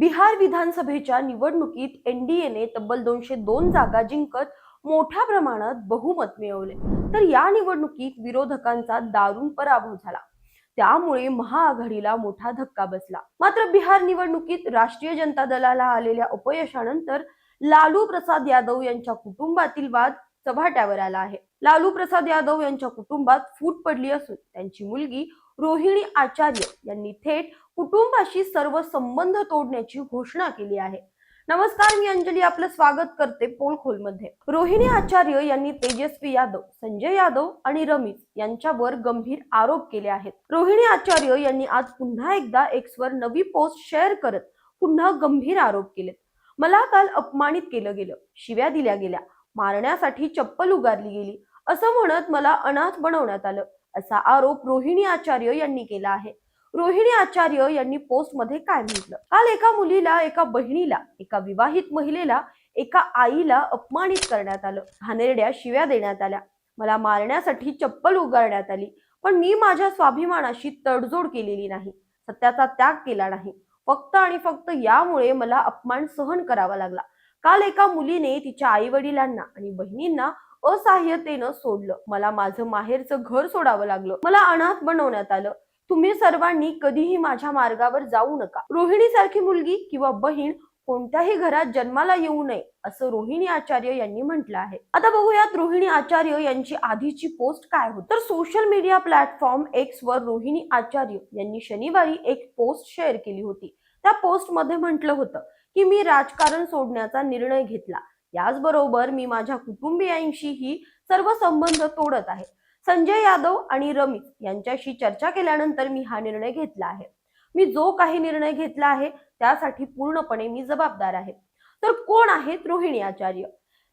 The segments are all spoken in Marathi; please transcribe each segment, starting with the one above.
बिहार विधानसभेच्या निवडणुकीत एनडीएने तब्बल दोनशे दोन जागा जिंकत मोठ्या प्रमाणात बहुमत मिळवले. तर या निवडणुकीत विरोधकांचा दारुण पराभव झाला. त्यामुळे महाआघाडीला मोठा धक्का बसला. मात्र बिहार निवडणुकीत राष्ट्रीय जनता दलाला आलेल्या अपयशानंतर लालू प्रसाद यादव यांच्या कुटुंबातील वाद चव्हाट्यावर आला आहे. लालू प्रसाद यादव यांच्या कुटुंबात फूट पडली असून त्यांची मुलगी रोहिणी आचार्य यांनी थेट कुटुंबाशी सर्व संबंध तोडण्याची घोषणा केली आहे. नमस्कार मी अंजली आपलं स्वागत करते पोलखोलमध्ये रोहिणी आचार्य यांनी तेजस्वी यादव संजय यादव आणि रमीज यांच्यावर गंभीर आरोप केले आहेत. रोहिणी आचार्य यांनी आज पुन्हा एकदा एक्सवर नवी पोस्ट शेअर करत पुन्हा गंभीर आरोप केलेत. मला काल अपमानित केलं गेलं शिव्या दिल्या गेल्या मारण्यासाठी चप्पल उगारली गेली असं म्हणत मला अनाथ बनवण्यात आलं. असा आरोप रोहिणी आचार्य यांनी केला आहे. रोहिणी आचार्य यांनी पोस्टमध्ये काय म्हटलं? काल एका मुलीला एका बहिणीला एका विवाहित महिलेला एका आईला अपमानित करण्यात आलं. घाणेरड्या शिव्या देण्यात आल्या. मला मारण्यासाठी चप्पल उगारण्यात आली. पण मी माझ्या स्वाभिमानाशी तडजोड केलेली नाही. सत्याचा त्याग केला नाही. फक्त आणि फक्त यामुळे मला अपमान सहन करावा लागला. काल एका मुलीने तिच्या आई वडिलांना आणि बहिणींना असहाय्यतेनं सोडलं. मला माझं माहेरचं घर सोडावं लागलं. मला अनाथ बनवण्यात आलं. तुम्ही सर्वांनी कधीही माझ्या मार्गावर जाऊ नका. रोहिणी सारखी मुलगी किंवा बहीण कोणत्याही घरात जन्माला येऊ नये असं रोहिणी आचार्य यांनी म्हटलं आहे. आता बघूयात रोहिणी आचार्य यांची आधीची पोस्ट काय होती. तर सोशल मीडिया प्लॅटफॉर्म एक्स वर रोहिणी आचार्य यांनी शनिवारी एक पोस्ट शेअर केली होती. त्या पोस्टमध्ये म्हटलं होतं की मी राजकारण सोडण्याचा निर्णय घेतला. याचबरोबर मी माझ्या कुटुंबियांशीही सर्व संबंध तोडत आहे. संजय यादव आणि रमित यांच्याशी चर्चा केल्यानंतर मी हा निर्णय घेतला आहे. मी जो काही निर्णय घेतला आहे त्यासाठी पूर्णपणे मी जबाबदार आहे. तर कोण आहेत रोहिणी आचार्य?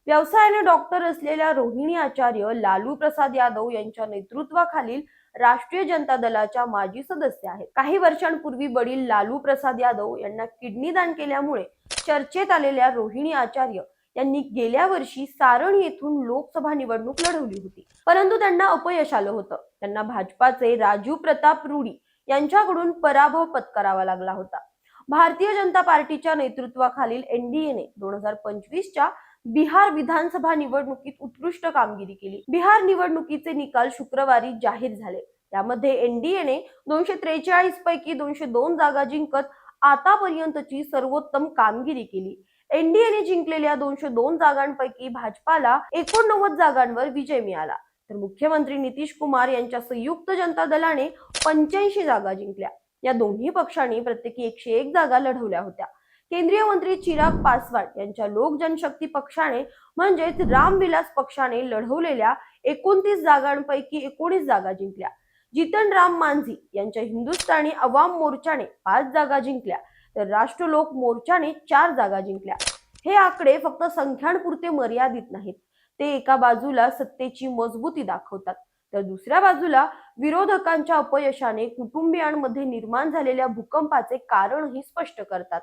व्यवसायाने डॉक्टर असलेल्या रोहिणी आचार्य लालू प्रसाद यादव यांच्या नेतृत्वाखालील राष्ट्रीय जनता दलाच्या माजी सदस्य आहेत. काही वर्षांपूर्वी वडील लालू प्रसाद यादव यांना किडनी दान केल्यामुळे चर्चेत आलेल्या रोहिणी आचार्य यांनी गेल्या वर्षी सारण येथून लोकसभा निवडणूक लढवली होती. परंतु त्यांना अपयश आलं होतं. त्यांना भाजपाचे राजू प्रताप रुडी यांच्याकडून पराभव पत्करावा लागला होता. भारतीय जनता पार्टीच्या नेतृत्वाखालील एनडीएने दोन हजार पंचवीसच्या बिहार विधानसभा निवडणुकीत उत्कृष्ट कामगिरी केली. बिहार निवडणुकीचे निकाल शुक्रवारी जाहीर झाले. त्यामध्ये एनडीएने दोनशे त्रेचाळीस पैकी दोनशे दोन जागा जिंकत आतापर्यंतची सर्वोत्तम कामगिरी केली. एनडीएने जिंकलेल्या दोनशे दोन जागांपैकी भाजपाला एकोणनव्वद जागांवर विजय मिळाला. तर मुख्यमंत्री नितीश कुमार यांच्या संयुक्त जनता दलाने पंच्याऐंशी जागा जिंकल्या. या दोन्ही पक्षांनी प्रत्येकी एकशे एक जागा लढवल्या होत्या. केंद्रीय मंत्री चिराग पासवान यांच्या लोक जनशक्ती पक्षाने म्हणजेच रामविलास पक्षाने लढवलेल्या एकोणतीस जागांपैकी एकोणीस जागा जिंकल्या. जितन राम मांझी यांच्या हिंदुस्थानी अवाम मोर्चाने पाच जागा जिंकल्या. तर राष्ट्रलोक मोर्चाने चार जागा जिंकल्या. हे आकडे फक्त संख्यांपुरते मर्यादित नाहीत. ते एका बाजूला सत्तेची मजबूती दाखवतात. तर दुसऱ्या बाजूला विरोधकांच्या अपयशाने कुटुंबियांमध्ये निर्माण झालेल्या भूकंपाचे कारणही स्पष्ट करतात.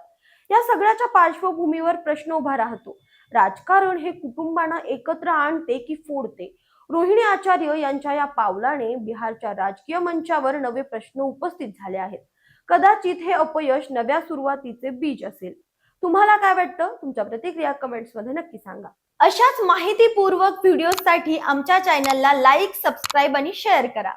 या सगळ्याच्या पार्श्वभूमीवर प्रश्न उभा राहतो. राजकारण हे कुटुंबांना एकत्र आणते की फोडते? रोहिणी आचार्य यांच्या या पावलाने बिहारच्या राजकीय मंचावर नवे प्रश्न उपस्थित झाले आहेत. कदाचित हे अपयश नव्या सुरुवातीचे बीज असेल. तुम्हाला काय वाटतं? तुमच्या प्रतिक्रिया कमेंट्समध्ये नक्की सांगा. अशाच माहितीपूर्वक व्हिडिओसाठी आमच्या चॅनलला लाईक सबस्क्राईब आणि शेअर करा.